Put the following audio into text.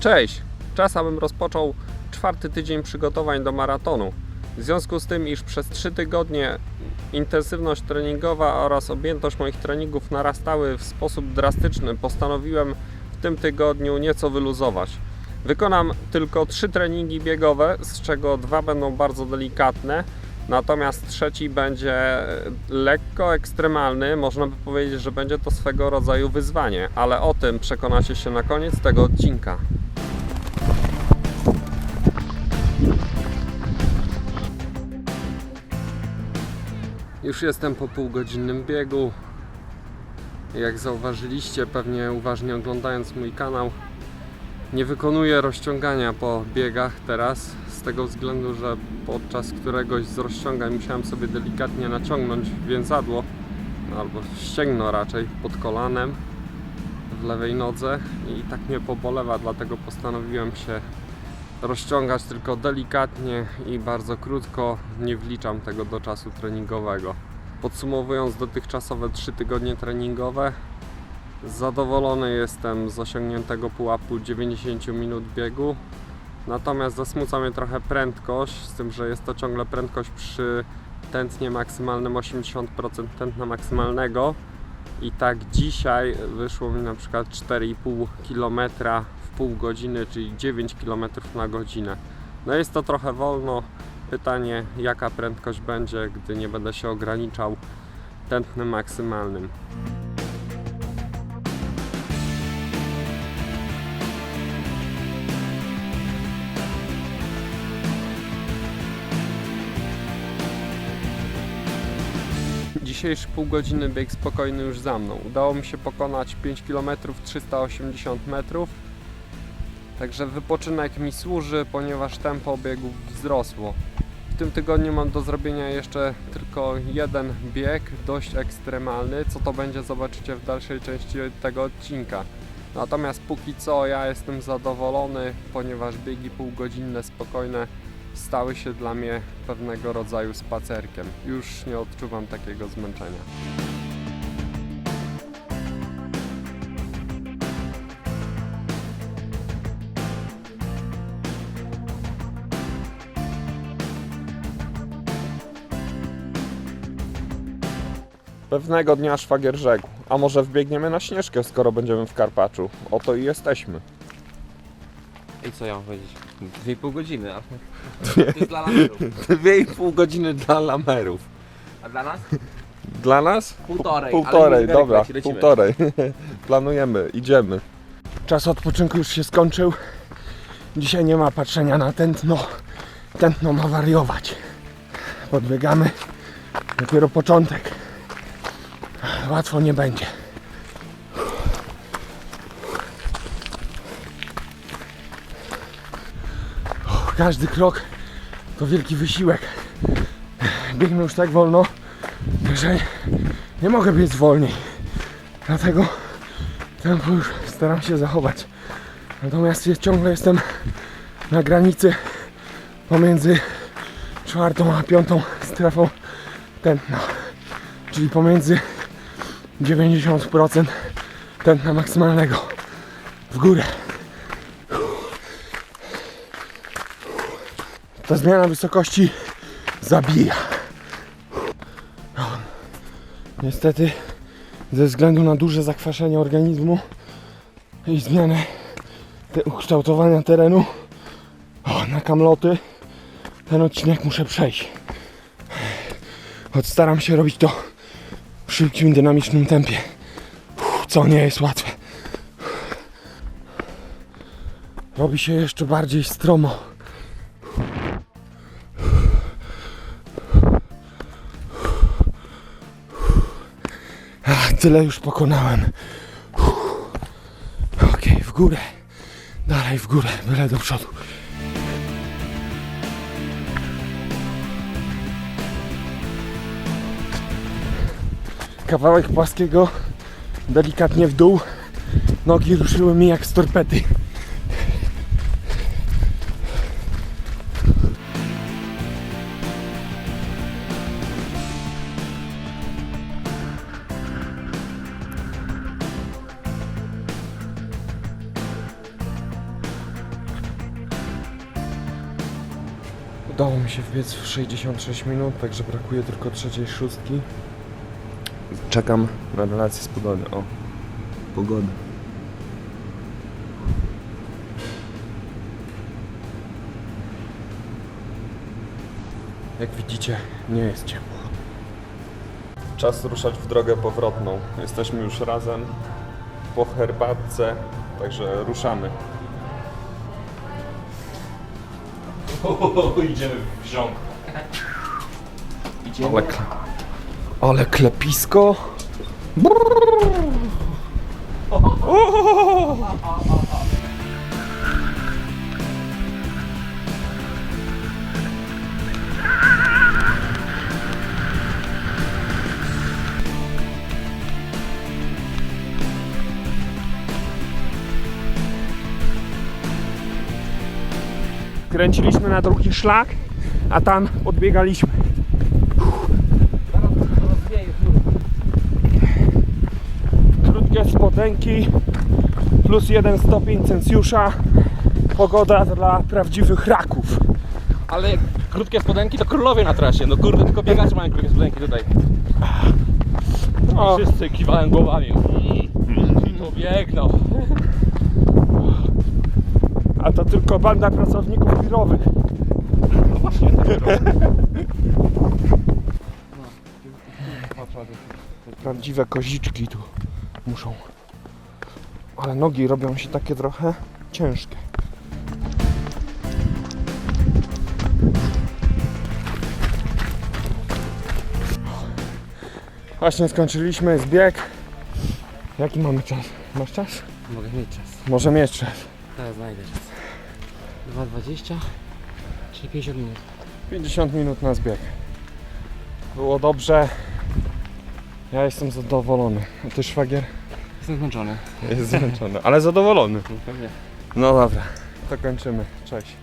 Cześć! Czas, abym rozpoczął czwarty tydzień przygotowań do maratonu. W związku z tym, iż przez 3 tygodnie intensywność treningowa oraz objętość moich treningów narastały w sposób drastyczny, postanowiłem w tym tygodniu nieco wyluzować. Wykonam tylko trzy treningi biegowe, z czego dwa będą bardzo delikatne, natomiast trzeci będzie lekko ekstremalny. Można by powiedzieć, że będzie to swego rodzaju wyzwanie, ale o tym przekonacie się na koniec tego odcinka. Już jestem po półgodzinnym biegu. Jak zauważyliście, pewnie uważnie oglądając mój kanał, nie wykonuję rozciągania po biegach teraz, z tego względu, że podczas któregoś z rozciągań musiałem sobie delikatnie naciągnąć więzadło, albo ścięgno raczej, pod kolanem w lewej nodze i tak mnie pobolewa, dlatego postanowiłem się rozciągać tylko delikatnie i bardzo krótko, nie wliczam tego do czasu treningowego. Podsumowując dotychczasowe 3 tygodnie treningowe, zadowolony jestem z osiągniętego pułapu 90 minut biegu. Natomiast zasmuca mnie trochę prędkość, z tym, że jest to ciągle prędkość przy tętnie maksymalnym 80% tętna maksymalnego. I tak dzisiaj wyszło mi na przykład 4,5 km w pół godziny, czyli 9 km na godzinę. No jest to trochę wolno. Pytanie, jaka prędkość będzie, gdy nie będę się ograniczał tętnem maksymalnym. Dzisiejszy półgodzinny bieg spokojny już za mną. Udało mi się pokonać 5 km 380 metrów. Także wypoczynek mi służy, ponieważ tempo biegów wzrosło. W tym tygodniu mam do zrobienia jeszcze tylko jeden bieg, dość ekstremalny. Co to będzie zobaczycie w dalszej części tego odcinka. Natomiast póki co ja jestem zadowolony, ponieważ biegi półgodzinne spokojne stały się dla mnie pewnego rodzaju spacerkiem. Już nie odczuwam takiego zmęczenia. Pewnego dnia szwagier rzekł, a może wbiegniemy na Śnieżkę, skoro będziemy w Karpaczu. Oto i jesteśmy. I co ja mam powiedzieć? Dwie i pół godziny, a to jest dla lamerów. Dwie i pół godziny dla lamerów. A dla nas? Dla nas? Półtorej, Półtorej, ale dobra, leci, lecimy. półtorej. Planujemy, idziemy. Czas odpoczynku już się skończył. Dzisiaj nie ma patrzenia na tętno. Tętno ma wariować. Podbiegamy. Dopiero początek. Łatwo nie będzie. Każdy krok to wielki wysiłek. Biegnę już tak wolno, że nie mogę biec wolniej. Dlatego tempo już staram się zachować. Natomiast ciągle jestem na granicy pomiędzy czwartą a piątą strefą tętna. Czyli pomiędzy 90% tętna maksymalnego w górę. Ta zmiana wysokości zabija. Niestety, ze względu na duże zakwaszenie organizmu i zmianę te ukształtowania terenu o, na kamloty, ten odcinek muszę przejść. Choć staram się robić to w szybkim, dynamicznym tempie, co nie jest łatwe. Robi się jeszcze bardziej stromo. Tyle już pokonałem. Okej, w górę. Dalej w górę, byle do przodu. kawałek płaskiego, delikatnie w dół. Nogi ruszyły mi jak z torpedy. Udało mi się wbiec w 66 minut, także brakuje tylko trzeciej szóstki. Czekam na relację z pogody. O, pogoda. Jak widzicie, nie jest ciepło. Czas ruszać w drogę powrotną. Jesteśmy już razem po herbatce, także ruszamy. Idziemy w. Ale, kle... Ale klepisko. Kręciliśmy na drugi szlak, a tam podbiegaliśmy. Spodenki, plus jeden stopień Celsjusza. Pogoda dla prawdziwych raków. Ale krótkie spodenki to królowie na trasie. No kurde, tylko biegacze mają krótkie spodenki tutaj. O, Wszyscy kiwałem głowami. I to biegną. a to tylko banda pracowników biurowych. No właśnie, Prawdziwe koziczki tu muszą. Ale nogi robią się takie trochę ciężkie. Właśnie skończyliśmy zbieg. Jaki mamy czas? Masz czas? Mogę mieć czas. Może mieć czas. Teraz znajdę czas. 2,20 czyli 50 minut. 50 minut na zbieg. Było dobrze. Ja jestem zadowolony. A ty szwagier? Jestem zmęczony. Jest zmęczony, ale zadowolony. No pewnie. No dobra, to kończymy. Cześć.